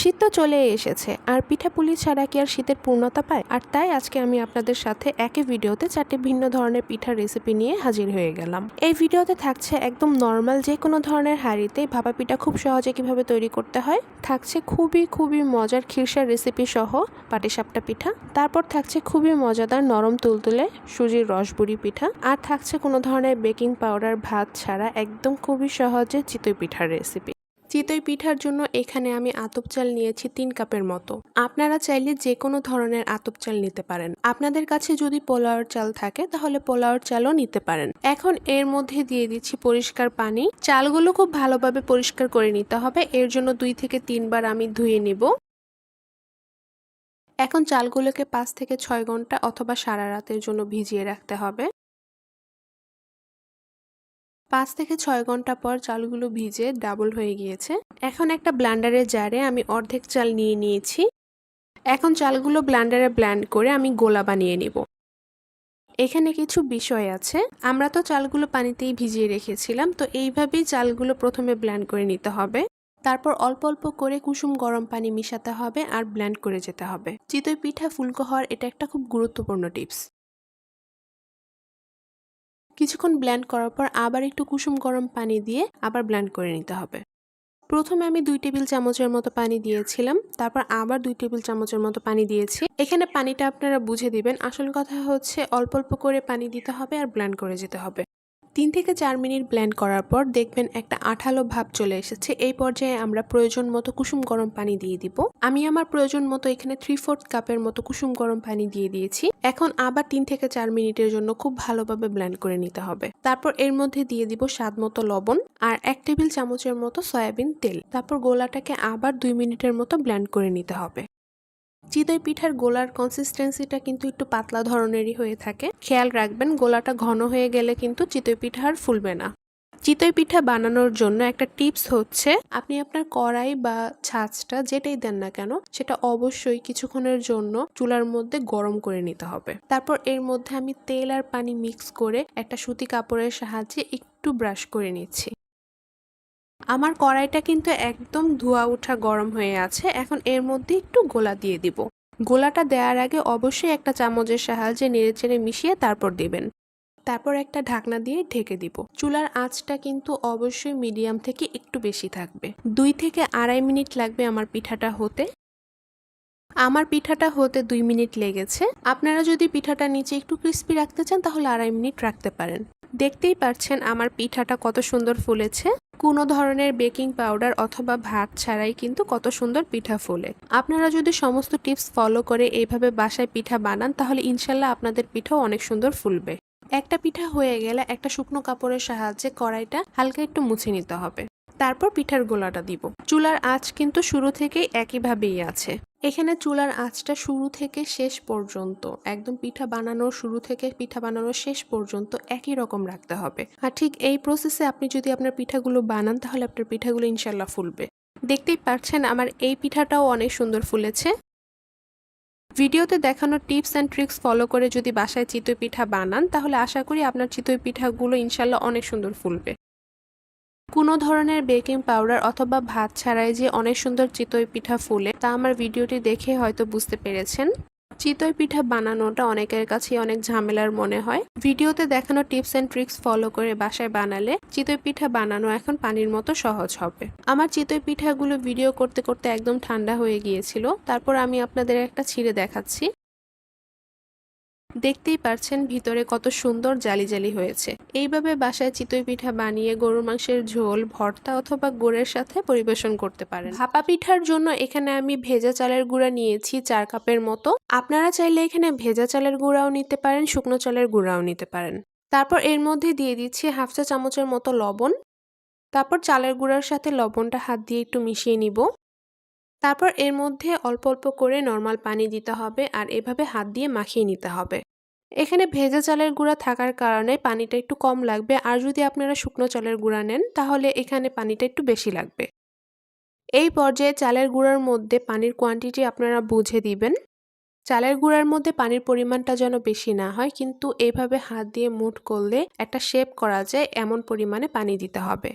শীত তো চলে এসেছে। আর পিঠাপুলি ছাড়া কি আর শীতের পূর্ণতা পায়? আর তাই আজকে আমি আপনাদের সাথে একই ভিডিওতে চারটি ভিন্ন ধরনের পিঠার রেসিপি নিয়ে হাজির হয়ে গেলাম। এই ভিডিওতে থাকছে একদম নর্মাল যে কোনো ধরনের হাঁড়িতে ভাপা পিঠা খুব সহজে কীভাবে তৈরি করতে হয়, থাকছে খুবই খুবই মজার খিরসার রেসিপি সহ পাটিসাপটা পিঠা, তারপর থাকছে খুবই মজাদার নরম তুলতুলে সুজির রসবুড়ি পিঠা, আর থাকছে কোনো ধরনের বেকিং পাউডার ভাত ছাড়া একদম খুবই সহজে চিতই পিঠার রেসিপি চিতই পিঠার জন্য এখানে আমি আতপ চাল নিয়েছি তিন কাপের মতো। আপনারা চাইলে যে কোনো ধরনের আতপ চাল নিতে পারেন। আপনাদের কাছে যদি পোলাওর চাল থাকে, তাহলে পোলাওর চালও নিতে পারেন। এখন এর মধ্যে দিয়ে দিচ্ছি পরিষ্কার পানি। চালগুলো খুব ভালোভাবে পরিষ্কার করে নিতে হবে। এর জন্য দুই থেকে তিনবার আমি ধুয়ে নিব। এখন চালগুলোকে পাঁচ থেকে ছয় ঘণ্টা অথবা সারা রাতের জন্য ভিজিয়ে রাখতে হবে। পাঁচ থেকে ছয় ঘণ্টা পর চালগুলো ভিজে ডাবল হয়ে গিয়েছে। এখন একটা ব্লান্ডারের জারে আমি অর্ধেক চাল নিয়ে নিয়েছি। এখন চালগুলো ব্লান্ডারে ব্ল্যান্ড করে আমি গোলা বানিয়ে নিব। এখানে কিছু বিষয় আছে। আমরা তো চালগুলো পানিতেই ভিজিয়ে রেখেছিলাম, তো এইভাবেই চালগুলো প্রথমে ব্ল্যান্ড করে নিতে হবে। তারপর অল্প অল্প করে কুসুম গরম পানি মিশাতে হবে আর ব্ল্যান্ড করে যেতে হবে। চিতই পিঠা ফুলকো হওয়ার এটা একটা খুব গুরুত্বপূর্ণ টিপস। কিছুক্ষণ ব্ল্যান্ড করার পর আবার একটু কুসুম গরম পানি দিয়ে আবার ব্ল্যান্ড করে নিতে হবে। প্রথমে আমি দুই টেবিল চামচের মতো পানি দিয়েছিলাম, তারপর আবার দুই টেবিল চামচের মতো পানি দিয়েছি। এখানে পানিটা আপনারা বুঝে দিবেন, আসল কথা হচ্ছে অল্প অল্প করে পানি দিতে হবে আর ব্ল্যান্ড করে যেতে হবে। তিন থেকে চার মিনিট ব্ল্যান্ড করার পর দেখবেন একটা আঠালো ভাব চলে এসেছে। এই পর্যায়ে আমরা প্রয়োজন মতো কুসুম গরম পানি দিয়ে দিব। আমি আমার প্রয়োজন মতো এখানে থ্রি ফোর্থ কাপের মতো কুসুম গরম পানি দিয়ে দিয়েছি। এখন আবার তিন থেকে চার মিনিটের জন্য খুব ভালোভাবে ব্ল্যান্ড করে নিতে হবে। তারপর এর মধ্যে দিয়ে দিব স্বাদ মতো লবণ আর এক টেবিল চামচের মতো সয়াবিন তেল। তারপর গোলাটাকে আবার দুই মিনিটের মতো ব্ল্যান্ড করে নিতে হবে। চিতই পিঠার গোলার কনসিস্টেন্সিটা কিন্তু একটু পাতলা ধরনেরই হয়ে থাকে। খেয়াল রাখবেন, গোলাটা ঘন হয়ে গেলে কিন্তু চিতই পিঠা আর ফুলবে না। চিতই পিঠা বানানোর জন্য একটা টিপস হচ্ছে, আপনি আপনার কড়াই বা ছাঁচটা যেটাই দেন না কেন, সেটা অবশ্যই কিছুক্ষণের জন্য চুলার মধ্যে গরম করে নিতে হবে। তারপর এর মধ্যে আমি তেল আর পানি মিক্স করে একটা সুতি কাপড়ের সাহায্যে একটু ব্রাশ করে নিচ্ছি। আমার কড়াইটা কিন্তু একদম ধোয়া ওঠা গরম হয়ে আছে, এখন এর মধ্যে একটু গোলা দিয়ে দিব। গোলাটা দেওয়ার আগে অবশ্যই একটা চামচের সাহায্যে নেড়েচেড়ে মিশিয়ে তারপর দিবেন। তারপর একটা ঢাকনা দিয়ে ঢেকে দিব। চুলার আঁচটা কিন্তু অবশ্যই মিডিয়াম থেকে একটু বেশি থাকবে। দুই থেকে আড়াই মিনিট লাগবে আমার পিঠাটা হতে। আমার পিঠাটা হতে দুই মিনিট লেগেছে। আপনারা যদি পিঠাটা নিচে একটু ক্রিস্পি রাখতে চান, তাহলে আড়াই মিনিট রাখতে পারেন। দেখতেই পাচ্ছেন আমার পিঠাটা কত সুন্দর ফুলেছে। কোনো ধরনের বেকিং পাউডার অথবা ভাত ছাড়াই কিন্তু কত সুন্দর পিঠা ফোলে। আপনারা যদি সমস্ত টিপস ফলো করে এইভাবে বাসায় পিঠা বানান, তাহলে ইনশাল্লাহ আপনাদের পিঠাও অনেক সুন্দর ফুলবে। একটা পিঠা হয়ে গেলে একটা শুকনো কাপড়ের সাহায্যে কড়াইটা হালকা একটু মুছে নিতে হবে। তারপর পিঠার গোলাটা দিব। চুলার আঁচ কিন্তু শুরু থেকেই একইভাবেই আছে। এখানে চুলার আঁচটা শুরু থেকে শেষ পর্যন্ত, একদম পিঠা বানানোর শুরু থেকে পিঠা বানানোর শেষ পর্যন্ত একই রকম রাখতে হবে। আর ঠিক এই প্রসেসে আপনি যদি আপনার পিঠাগুলো বানান, তাহলে আপনার পিঠাগুলো ইনশাল্লাহ ফুলবে। দেখতেই পাচ্ছেন আমার এই পিঠাটাও অনেক সুন্দর ফুলেছে। ভিডিওতে দেখানো টিপস অ্যান্ড ট্রিক্স ফলো করে যদি বাসায় চিতই পিঠা বানান, তাহলে আশা করি আপনার চিতই পিঠাগুলো ইনশাল্লাহ অনেক সুন্দর ফুলবে। কোনো ধরনের বেকিং পাউডার অথবা ভাত ছাড়াই যে অনেক সুন্দর চিতই পিঠা ফুলে, তা আমার ভিডিওটি দেখে হয়তো বুঝতে পেরেছেন। চিতই পিঠা বানানোটা অনেকের কাছে অনেক ঝামেলার মনে হয়। ভিডিওতে দেখানো টিপস অ্যান্ড ট্রিক্স ফলো করে বাসায় বানালে চিতই পিঠা বানানো এখন পানির মতো সহজ হবে। আমার চিতই পিঠাগুলো ভিডিও করতে করতে একদম ঠান্ডা হয়ে গিয়েছিল। তারপর আমি আপনাদের একটা ছিঁড়ে দেখাচ্ছি। দেখতেই পারছেন ভিতরে কত সুন্দর জালি জালি হয়েছে। এইভাবে বাসায় চিতই পিঠা বানিয়ে গরুর মাংসের ঝোল, ভর্তা অথবা গুড়ের সাথে পরিবেশন করতে পারেন। ভাপা পিঠার জন্য এখানে আমি ভেজা চালের গুঁড়া নিয়েছি চার কাপের মতো। আপনারা চাইলে এখানে ভেজা চালের গুঁড়াও নিতে পারেন, শুকনো চালের গুঁড়াও নিতে পারেন। তারপর এর মধ্যে দিয়ে দিচ্ছি হাফ চা চামচের মতো লবণ। তারপর চালের গুঁড়ার সাথে লবণটা হাত দিয়ে একটু মিশিয়ে নিব। তারপর এর মধ্যে অল্প অল্প করে নর্মাল পানি দিতে হবে আর এভাবে হাত দিয়ে মাখিয়ে নিতে হবে। এখানে ভেজা চালের গুঁড়া থাকার কারণে পানিটা একটু কম লাগবে। আর যদি আপনারা শুকনো চালের গুঁড়া নেন, তাহলে এখানে পানিটা একটু বেশি লাগবে। এই পর্যায়ে চালের গুঁড়ার মধ্যে পানির কোয়ান্টিটি আপনারা বুঝে দিবেন। চালের গুঁড়ার মধ্যে পানির পরিমাণটা যেন বেশি না হয়, কিন্তু এইভাবে হাত দিয়ে মুঠ করলে একটা শেপ করা যায়, এমন পরিমাণে পানি দিতে হবে।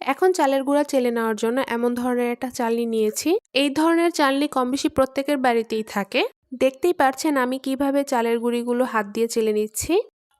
এখন চালের গুঁড়া চেলে নেওয়ার জন্য এমন ধরনের একটা চালনি নিয়েছি। এই ধরনের চালনি কম বেশি প্রত্যেকের বাড়িতেই থাকে। দেখতেই পারছেন আমি কীভাবে চালের গুঁড়িগুলো হাত দিয়ে চেলে নিচ্ছি।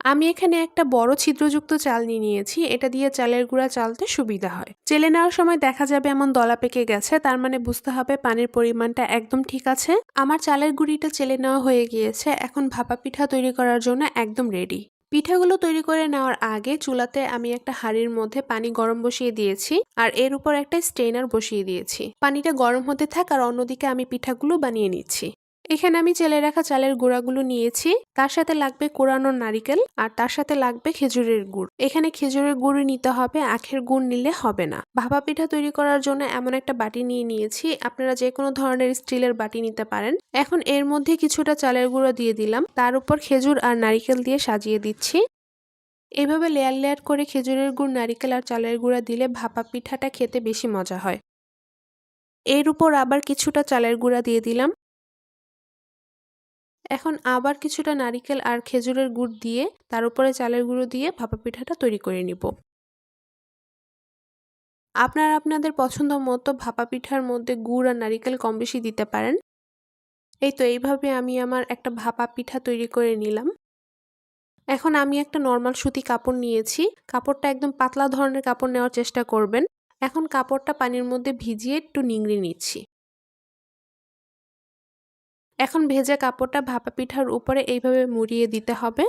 আমি এখানে একটা বড় ছিদ্রযুক্ত চালনি নিয়েছি, এটা দিয়ে চালের গুঁড়া চালতে সুবিধা হয়। চেলে নেওয়ার সময় দেখা যাবে এমন দলা পেকে গেছে, তার মানে বুঝতে হবে পানির পরিমাণটা একদম ঠিক আছে। আমার চালের গুঁড়িটা চেলে নেওয়া হয়ে গিয়েছে, এখন ভাপা পিঠা তৈরি করার জন্য একদম রেডি। পিঠাগুলো তৈরি করে নেওয়ার আগে চুলাতে আমি একটা হাঁড়ির মধ্যে পানি গরম বসিয়ে দিয়েছি, আর এর উপর একটা স্টেনার বসিয়ে দিয়েছি। পানিটা গরম হতে থাক, আর অন্যদিকে আমি পিঠাগুলো বানিয়ে নিচ্ছি। এখানে আমি চেলে রাখা চালের গুঁড়াগুলো নিয়েছি। তার সাথে লাগবে কোরানোর নারিকেল আর তার সাথে লাগবে খেজুরের গুড়। এখানে খেজুরের গুড় নিতে হবে, আখের গুড় নিলে হবে না। ভাপা পিঠা তৈরি করার জন্য এমন একটা বাটি নিয়ে নিয়েছি। আপনারা যে কোনো ধরনের স্টিলের বাটি নিতে পারেন। এখন এর মধ্যে কিছুটা চালের গুঁড়ো দিয়ে দিলাম। তার উপর খেজুর আর নারিকেল দিয়ে সাজিয়ে দিচ্ছি। এভাবে লেয়ার লেয়ার করে খেজুরের গুড়, নারিকেল আর চালের গুঁড়া দিলে ভাপা পিঠাটা খেতে বেশি মজা হয়। এর উপর আবার কিছুটা চালের গুঁড়া দিয়ে দিলাম। এখন আবার কিছুটা নারিকেল আর খেজুরের গুড় দিয়ে তার উপরে চালের গুঁড়ো দিয়ে ভাপা পিঠাটা তৈরি করে নিব। আপনারা আপনাদের পছন্দ মতো ভাপা পিঠার মধ্যে গুড় আর নারিকেল কম বেশি দিতে পারেন। এই তো এইভাবে আমি আমার একটা ভাপা পিঠা তৈরি করে নিলাম। এখন আমি একটা নর্মাল সুতি কাপড় নিয়েছি। কাপড়টা একদম পাতলা ধরনের কাপড় নেওয়ার চেষ্টা করবেন। এখন কাপড়টা পানির মধ্যে ভিজিয়ে একটু নিংড়ে নিচ্ছি। এখন ভেজা কাপড়টা ভাপা পিঠার উপরে এইভাবে মুড়িয়ে দিতে হবে।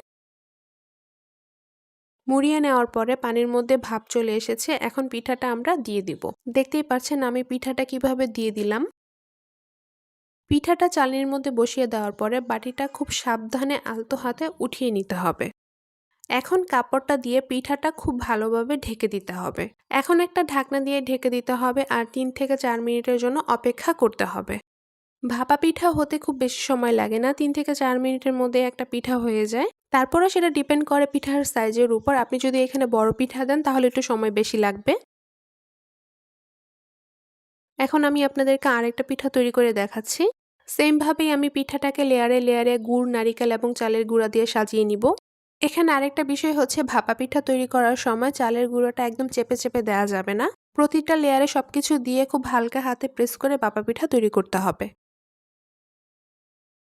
মুড়িয়ে নেওয়ার পরে পানির মধ্যে ভাপ চলে এসেছে, এখন পিঠাটা আমরা দিয়ে দিব। দেখতেই পাচ্ছেন আমি পিঠাটা কীভাবে দিয়ে দিলাম। পিঠাটা চালনির মধ্যে বসিয়ে দেওয়ার পরে বাটিটা খুব সাবধানে আলতো হাতে উঠিয়ে নিতে হবে। এখন কাপড়টা দিয়ে পিঠাটা খুব ভালোভাবে ঢেকে দিতে হবে। এখন একটা ঢাকনা দিয়ে ঢেকে দিতে হবে আর তিন থেকে চার মিনিটের জন্য অপেক্ষা করতে হবে। ভাপা পিঠা হতে খুব বেশি সময় লাগে না। তিন থেকে চার মিনিটের মধ্যে একটা পিঠা হয়ে যায়। তারপরে সেটা ডিপেন্ড করে পিঠার সাইজের উপর। আপনি যদি এখানে বড় পিঠা দেন, তাহলে একটু সময় বেশি লাগবে। এখন আমি আপনাদেরকে আরেকটা পিঠা তৈরি করে দেখাচ্ছি। সেমভাবেই আমি পিঠাটাকে লেয়ারে লেয়ারে গুড়, নারিকেল এবং চালের গুঁড়া দিয়ে সাজিয়ে নিব। এখানে আরেকটা বিষয় হচ্ছে, ভাপা পিঠা তৈরি করার সময় চালের গুঁড়োটা একদম চেপে চেপে দেওয়া যাবে না। প্রতিটা লেয়ারে সবকিছু দিয়ে খুব হালকা হাতে প্রেস করে ভাপা পিঠা তৈরি করতে হবে।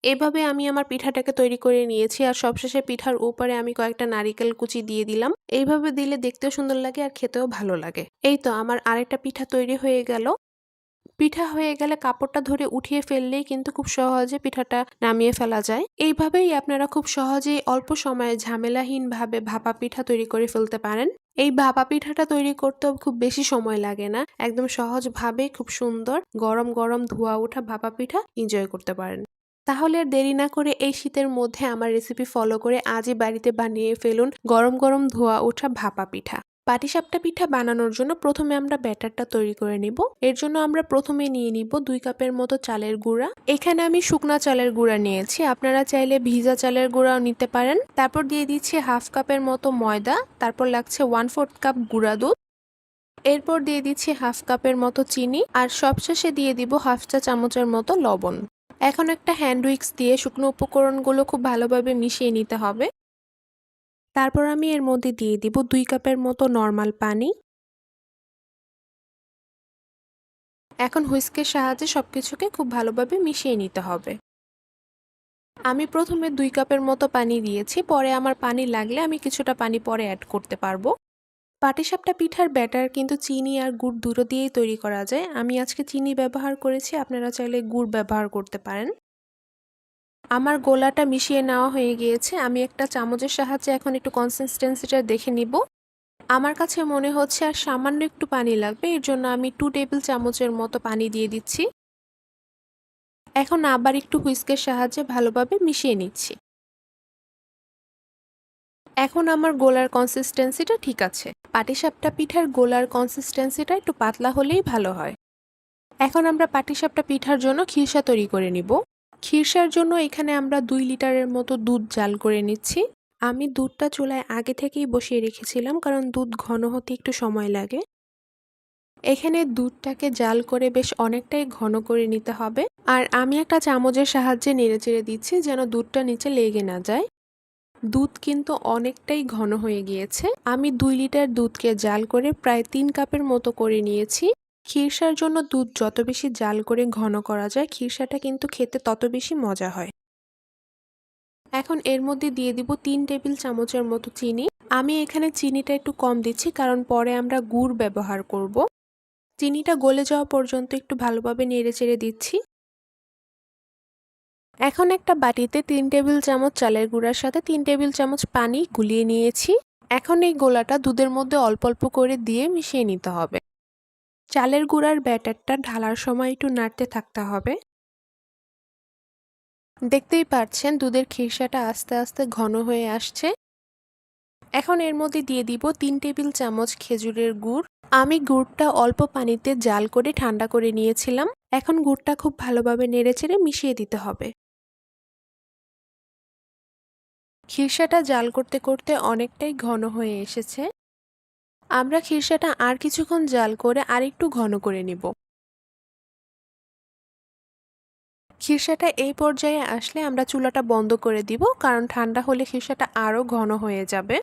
এভাবে আমি আমার পিঠাটাকে তৈরি করে নিয়েছি আর সবশেষে পিঠার উপরে আমি কয়েকটা নারিকেল কুচি দিয়ে দিলাম। এইভাবে দিলে দেখতেও সুন্দর লাগে আর খেতেও ভালো লাগে। এই তো আমার আরেকটা পিঠা তৈরি হয়ে গেল। পিঠা হয়ে গেলে কাপড়টা ধরে উঠিয়ে ফেললেই কিন্তু খুব সহজে পিঠাটা নামিয়ে ফেলা যায়। এইভাবেই আপনারা খুব সহজেই অল্প সময়ে ঝামেলাহীনভাবে ভাপা পিঠা তৈরি করে ফেলতে পারেন। এই ভাপা পিঠাটা তৈরি করতেও খুব বেশি সময় লাগে না। একদম সহজভাবে খুব সুন্দর গরম গরম ধোয়া ওঠা ভাপা পিঠা এনজয় করতে পারেন। তাহলে আর দেরি না করে এই শীতের মধ্যে আমার রেসিপি ফলো করে আজই বাড়িতে বানিয়ে ফেলুন গরম গরম ধোয়া ওঠা ভাপা পিঠা। পাটিসাপটা পিঠা বানানোর জন্য প্রথমে আমরা ব্যাটারটা তৈরি করে নিব। এর জন্য আমরা প্রথমে নিয়ে নিব দুই কাপের মতো চালের গুঁড়া। এখানে আমি শুকনা চালের গুঁড়া নিয়েছি। আপনারা চাইলে ভিজা চালের গুঁড়াও নিতে পারেন। তারপর দিয়ে দিচ্ছি হাফ কাপের মতো ময়দা। তারপর লাগছে ওয়ান ফোর্থ কাপ গুঁড়া দুধ। এরপর দিয়ে দিচ্ছি হাফ কাপের মতো চিনি। আর সবশেষে দিয়ে দিব হাফ চা চামচের মতো লবণ। এখন একটা হ্যান্ড উইক্স দিয়ে শুকনো উপকরণগুলো খুব ভালোভাবে মিশিয়ে নিতে হবে। তারপর আমি এর মধ্যে দিয়ে দিব দুই কাপের মতো নর্মাল পানি। এখন হুইস্কের সাহায্যে সব কিছুকে খুব ভালোভাবে মিশিয়ে নিতে হবে। আমি প্রথমে দুই কাপের মতো পানি দিয়েছি, পরে আমার পানি লাগলে আমি কিছুটা পানি পরে অ্যাড করতে পারব। পাটিসাপটা পিঠার ব্যাটার কিন্তু চিনি আর গুড় দুটো দিয়েই তৈরি করা যায়। আমি আজকে চিনি ব্যবহার করেছি, আপনারা চাইলে গুড় ব্যবহার করতে পারেন। আমার গোলাটা মিশিয়ে নেওয়া হয়ে গিয়েছে। আমি একটা চামচের সাহায্যে এখন একটু কনসিস্টেন্সিটা দেখে নিব। আমার কাছে মনে হচ্ছে আর সামান্য একটু পানি লাগবে, এর জন্য আমি টু টেবিল চামচের মতো পানি দিয়ে দিচ্ছি। এখন আবার একটু হুইস্কের সাহায্যে ভালোভাবে মিশিয়ে নিচ্ছি। এখন আমার গোলার কনসিস্টেন্সিটা ঠিক আছে। পাটিসাপটা পিঠার গোলার কনসিস্টেন্সিটা একটু পাতলা হলেই ভালো হয়। এখন আমরা পাটিসাপটা পিঠার জন্য খিরসা তৈরি করে নিব। খিরসার জন্য এখানে আমরা দুই লিটারের মতো দুধ জাল করে নিচ্ছি। আমি দুধটা চুলায় আগে থেকেই বসিয়ে রেখেছিলাম কারণ দুধ ঘন হতে একটু সময় লাগে। এখানে দুধটাকে জাল করে বেশ অনেকটাই ঘন করে নিতে হবে। আর আমি একটা চামচের সাহায্যে নেড়ে চেড়ে দিচ্ছি যেন দুধটা নিচে লেগে না যায়। দুধ কিন্তু অনেকটাই ঘন হয়ে গিয়েছে। আমি দুই লিটার দুধকে জাল করে প্রায় তিন কাপের মতো করে নিয়েছি। খিরসার জন্য দুধ যত বেশি জাল করে ঘন করা যায়, খিরসাটা কিন্তু খেতে তত বেশি মজা হয়। এখন এর মধ্যে দিয়ে দিব তিন টেবিল চামচের মতো চিনি। আমি এখানে চিনিটা একটু কম দিচ্ছি, কারণ পরে আমরা গুড় ব্যবহার করব। চিনিটা গলে যাওয়া পর্যন্ত একটু ভালোভাবে নেড়ে চেড়ে দিচ্ছি। এখন একটা বাটিতে তিন টেবিল চামচ চালের গুঁড়ার সাথে তিন টেবিল চামচ পানি গুলিয়ে নিয়েছি। এখন এই গোলাটা দুধের মধ্যে অল্প অল্প করে দিয়ে মিশিয়ে নিতে হবে। চালের গুঁড়ার ব্যাটারটা ঢালার সময় একটু নাড়তে থাকতে হবে। দেখতেই পাচ্ছেন দুধের খিরসাটা আস্তে আস্তে ঘন হয়ে আসছে। এখন এর মধ্যে দিয়ে দিব তিন টেবিল চামচ খেজুরের গুড়। আমি গুড়টা অল্প পানিতে জাল করে ঠান্ডা করে নিয়েছিলাম। এখন গুড়টা খুব ভালোভাবে নেড়েচেড়ে মিশিয়ে দিতে হবে। খিরসাটা জাল করতে করতে অনেকটাই ঘন হয়ে এসেছে। আমরা খিরসাটা আর কিছুক্ষণ জাল করে আরেকটু ঘন করে নিব। খিরসাটা এই পর্যায়ে আসলে আমরা চুলাটা বন্ধ করে দিব, কারণ ঠান্ডা হলে খিরসাটা আরও ঘন হয়ে যাবে।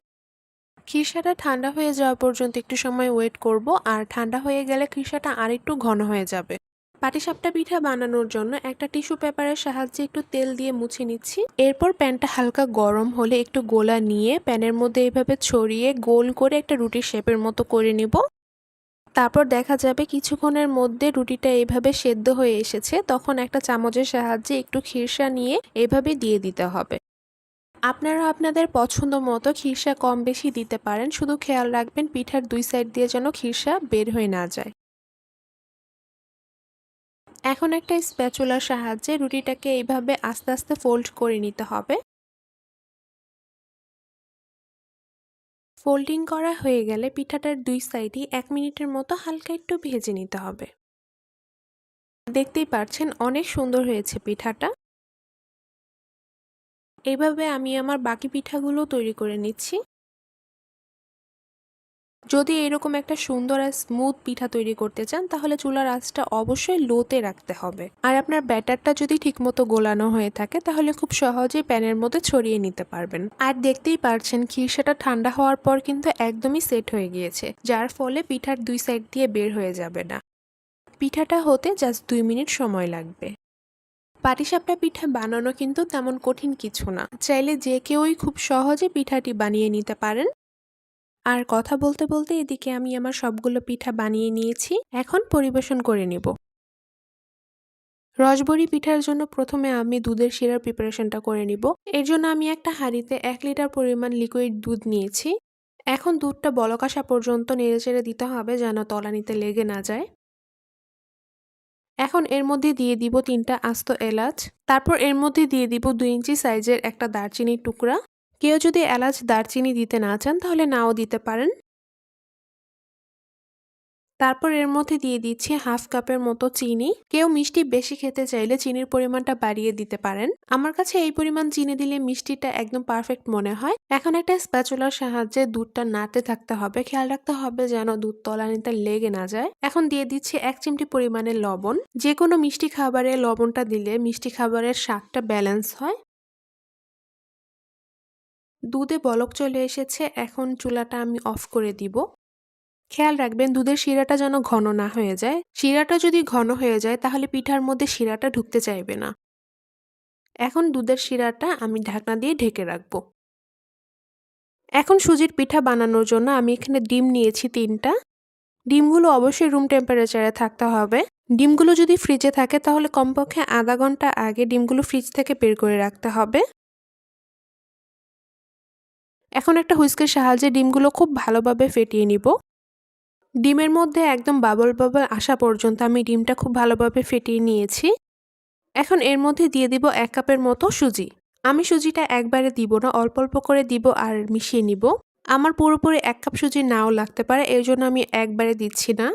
খিরসাটা ঠান্ডা হয়ে যাওয়া পর্যন্ত একটু সময় ওয়েট করব, আর ঠান্ডা হয়ে গেলে খিরসাটা আরেকটু ঘন হয়ে যাবে। পাটিসাপটা পিঠা বানানোর জন্য একটা টিস্যু পেপারের সাহায্যে একটু তেল দিয়ে মুছে নিচ্ছি। এরপর প্যানটা হালকা গরম হলে একটু গোলা নিয়ে প্যানের মধ্যে এভাবে ছড়িয়ে গোল করে একটা রুটির শেপের মতো করে নিব। তারপর দেখা যাবে কিছুক্ষণের মধ্যে রুটিটা এইভাবে সেদ্ধ হয়ে এসেছে, তখন একটা চামচের সাহায্যে একটু খিরসা নিয়ে এভাবে দিয়ে দিতে হবে। আপনারা আপনাদের পছন্দ মতো খিরসা কম বেশি দিতে পারেন, শুধু খেয়াল রাখবেন পিঠার দুই সাইড দিয়ে যেন খিরসা বের হয়ে না যায়। এখন একটা স্প্যাচুলার সাহায্যে রুটিটাকে এইভাবে আস্তে আস্তে ফোল্ড করে নিতে হবে। ফোল্ডিং করা হয়ে গেলে পিঠাটার দুই সাইডই এক মিনিটের মতো হালকা একটু ভেজে নিতে হবে। দেখতেই পারছেন অনেক সুন্দর হয়েছে পিঠাটা। এইভাবে আমি আমার বাকি পিঠাগুলো তৈরি করে নিচ্ছি। যদি এরকম একটা সুন্দর আর স্মুথ পিঠা তৈরি করতে চান, তাহলে চুলার আঁচটা অবশ্যই লোতে রাখতে হবে। আর আপনার ব্যাটারটা যদি ঠিকমতো গোলানো হয়ে থাকে, তাহলে খুব সহজেই প্যানের মধ্যে ছড়িয়ে নিতে পারবেন। আর দেখতেই পারছেন খিরসাটা ঠান্ডা হওয়ার পর কিন্তু একদমই সেট হয়ে গিয়েছে, যার ফলে পিঠার দুই সাইড দিয়ে বের হয়ে যাবে না। পিঠাটা হতে জাস্ট দুই মিনিট সময় লাগবে। পাটিসাপটা পিঠা বানানো কিন্তু তেমন কঠিন কিছু না। চাইলে যে কেউই খুব সহজে পিঠাটি বানিয়ে নিতে পারেন। আর কথা বলতে বলতে এদিকে আমি আমার সবগুলো পিঠা বানিয়ে নিয়েছি। এখন পরিবেশন করে নেব। রসবড়ি পিঠার জন্য প্রথমে আমি দুধের শিরার প্রিপারেশনটা করে নিব। এর জন্য আমি একটা হাঁড়িতে এক লিটার পরিমাণ লিকুইড দুধ নিয়েছি। এখন দুধটা বলক আসা পর্যন্ত নেড়েচেড়ে দিতে হবে যেন তলানিতে লেগে না যায়। এখন এর মধ্যে দিয়ে দিব তিনটা আস্ত এলাচ। তারপর এর মধ্যে দিয়ে দিব দুই ইঞ্চি সাইজের একটা দারচিনির টুকরা। কেউ যদি এলাচ দারচিনি দিতে না চান, তাহলে নাও দিতে পারেন। তারপর এর মধ্যে দিয়ে দিচ্ছি হাফ কাপের মতো চিনি। কেউ মিষ্টি বেশি খেতে চাইলে চিনির পরিমাণটা বাড়িয়ে দিতে পারেন। আমার কাছে এই পরিমাণ চিনি দিলে মিষ্টিটা একদম পারফেক্ট মনে হয়। এখন একটা স্প্যাচুলার সাহায্যে দুধটা নাড়তে থাকতে হবে। খেয়াল রাখতে হবে যেন দুধ তলানিতে লেগে না যায়। এখন দিয়ে দিচ্ছি এক চিমটি পরিমাণে লবণ। যে কোনো মিষ্টি খাবারে লবণটা দিলে মিষ্টি খাবারের স্বাদটা ব্যালেন্স হয়। দুধে বলক চলে এসেছে, এখন চুলাটা আমি অফ করে দিব। খেয়াল রাখবেন, দুধের শিরাটা যেন ঘন না হয়ে যায়। শিরাটা যদি ঘন হয়ে যায়, তাহলে পিঠার মধ্যে শিরাটা ঢুকতে চাইবে না। এখন দুধের শিরাটা আমি ঢাকনা দিয়ে ঢেকে রাখব। এখন সুজির পিঠা বানানোর জন্য আমি এখানে ডিম নিয়েছি তিনটা। ডিমগুলো অবশ্যই রুম টেম্পারেচারে থাকতে হবে। ডিমগুলো যদি ফ্রিজে থাকে, তাহলে কমপক্ষে আধা ঘণ্টা আগে ডিমগুলো ফ্রিজ থেকে বের করে রাখতে হবে। এখন একটা হুইস্কের সাহায্যে ডিমগুলো খুব ভালোভাবে ফেটিয়ে নিব। ডিমের মধ্যে একদম বাবল বাবল আসা পর্যন্ত আমি ডিমটা খুব ভালোভাবে ফেটিয়ে নিয়েছি। এখন এর মধ্যে দিয়ে দিব এক কাপের মতো সুজি। আমি সুজিটা একবারে দিব না, অল্প অল্প করে দিব আর মিশিয়ে নিব। আমার পুরোপুরি এক কাপ সুজি নাও লাগতে পারে এই জন্য আমি একবারে দিচ্ছি না।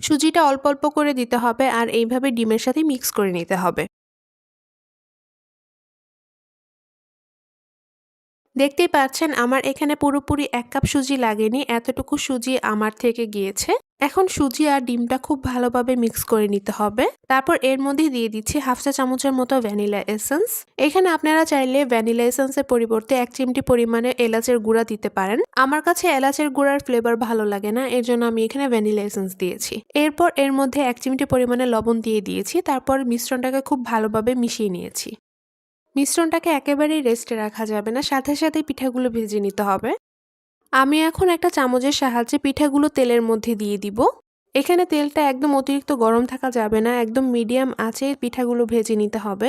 সুজিটা অল্প অল্প করে দিতে হবে আর এইভাবে ডিমের সাথে মিক্স করে নিতে হবে। দেখতেই পাচ্ছেন আমার এখানে পুরোপুরি এক কাপ সুজি লাগেনি, এতটুকু সুজি আমার থেকে গিয়েছে। এখন সুজি আর ডিমটা খুব ভালোভাবে মিক্স করে নিতে হবে। তারপর এর মধ্যে দিয়ে দিচ্ছি হাফ চা চামচের মতো ভ্যানিলা এসেন্স। এখানে আপনারা চাইলে ভ্যানিলা এসেন্সের পরিবর্তে এক চিমটি পরিমাণে এলাচের গুঁড়া দিতে পারেন। আমার কাছে এলাচের গুঁড়ার ফ্লেভার ভালো লাগে না, এর জন্য আমি এখানে ভ্যানিলা এসেন্স দিয়েছি। এরপর এর মধ্যে এক চিমটি পরিমাণে লবণ দিয়ে দিয়েছি, তারপর মিশ্রণটাকে খুব ভালোভাবে মিশিয়ে নিয়েছি। মিশ্রণটাকে একেবারেই রেস্টে রাখা যাবে না, সাথে সাথে পিঠাগুলো ভেজে নিতে হবে। আমি এখন একটা চামচের সাহায্যে পিঠাগুলো তেলের মধ্যে দিয়ে দিব। এখানে তেলটা একদম অতিরিক্ত গরম থাকা যাবে না, একদম মিডিয়াম আছে পিঠাগুলো ভেজে নিতে হবে।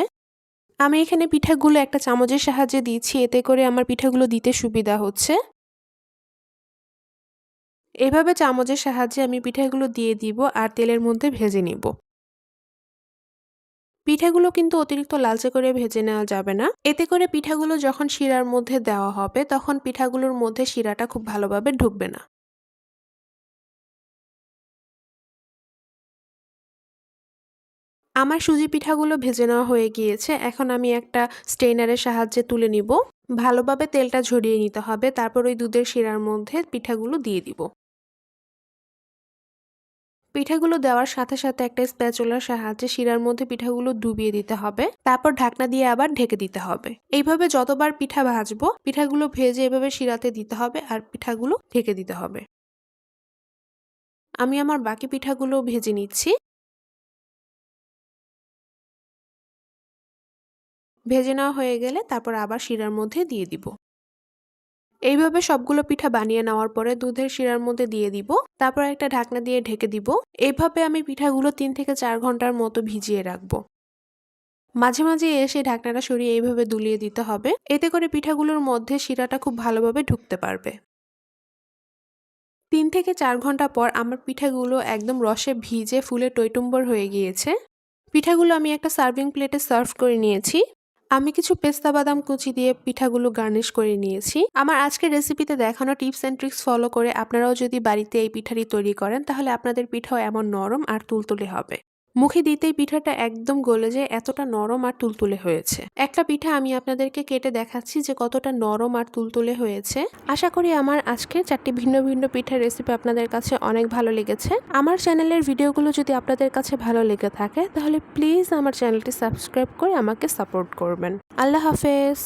আমি এখানে পিঠাগুলো একটা চামচের সাহায্যে দিচ্ছি, এতে করে আমার পিঠাগুলো দিতে সুবিধা হচ্ছে। এভাবে চামচের সাহায্যে আমি পিঠাগুলো দিয়ে দিব আর তেলের মধ্যে ভেজে নিব। পিঠাগুলো কিন্তু অতিরিক্ত লালচে করে ভেজে নেওয়া যাবে না। এতে করে পিঠাগুলো যখন শিরার মধ্যে দেওয়া হবে, তখন পিঠাগুলোর মধ্যে শিরাটা খুব ভালোভাবে ঢুকবে না। আমার সুজি পিঠাগুলো ভেজে নেওয়া হয়ে গিয়েছে। এখন আমি একটা স্টেইনারের সাহায্যে তুলে নিব। ভালোভাবে তেলটা ঝরিয়ে নিতে হবে। তারপর ওই দুধের শিরার মধ্যে পিঠাগুলো দিয়ে দিব। পিঠাগুলো দেওয়ার সাথে সাথে একটা স্প্যাচুলার সাহায্যে শিরার মধ্যে পিঠাগুলো ডুবিয়ে দিতে হবে। তারপর ঢাকনা দিয়ে আবার ঢেকে দিতে হবে। এইভাবে যতবার পিঠা ভাজবো, পিঠাগুলো ভেজে এভাবে শিরাতে দিতে হবে আর পিঠাগুলো ঢেকে দিতে হবে। আমি আমার বাকি পিঠাগুলো ভেজে নিচ্ছি। ভেজে নেওয়া হয়ে গেলে তারপর আবার শিরার মধ্যে দিয়ে দিব। এইভাবে সবগুলো পিঠা বানিয়ে নেওয়ার পরে দুধের শিরার মধ্যে দিয়ে দিব। তারপর একটা ঢাকনা দিয়ে ঢেকে দিব। এইভাবে আমি পিঠাগুলো তিন থেকে চার ঘণ্টার মতো ভিজিয়ে রাখব। মাঝে মাঝে এসে ঢাকনাটা সরিয়ে এইভাবে দুলিয়ে দিতে হবে। এতে করে পিঠাগুলোর মধ্যে শিরাটা খুব ভালোভাবে ঢুকতে পারবে। তিন থেকে চার ঘণ্টা পর আমার পিঠাগুলো একদম রসে ভিজে ফুলে টৈটুম্বর হয়ে গিয়েছে। পিঠাগুলো আমি একটা সার্ভিং প্লেটে সার্ভ করে নিয়েছি। আমি কিছু পেস্তা বাদাম কুচি দিয়ে পিঠাগুলো গার্নিশ করে নিয়েছি। আমার আজকের রেসিপিতে দেখানো টিপস অ্যান্ড ট্রিক্স ফলো করে আপনারাও যদি বাড়িতে এই পিঠাটি তৈরি করেন, তাহলে আপনাদের পিঠাও এমন নরম আর তুলতুলে হবে। মুখে দিতেই পিঠাটা একদম গলে যায়, এতটা নরম আর তুলতুলে হয়েছে। একটা পিঠা আমি আপনাদেরকে কেটে দেখাচ্ছি যে কতটা নরম আর তুলতুলে হয়েছে। আশা করি আমার আজকের চারটি ভিন্ন ভিন্ন পিঠার রেসিপি আপনাদের কাছে অনেক ভালো লেগেছে। আমার চ্যানেলের ভিডিওগুলো যদি আপনাদের কাছে ভালো লেগে থাকে, তাহলে প্লিজ আমার চ্যানেলটি সাবস্ক্রাইব করে আমাকে সাপোর্ট করবেন। আল্লাহ হাফেজ।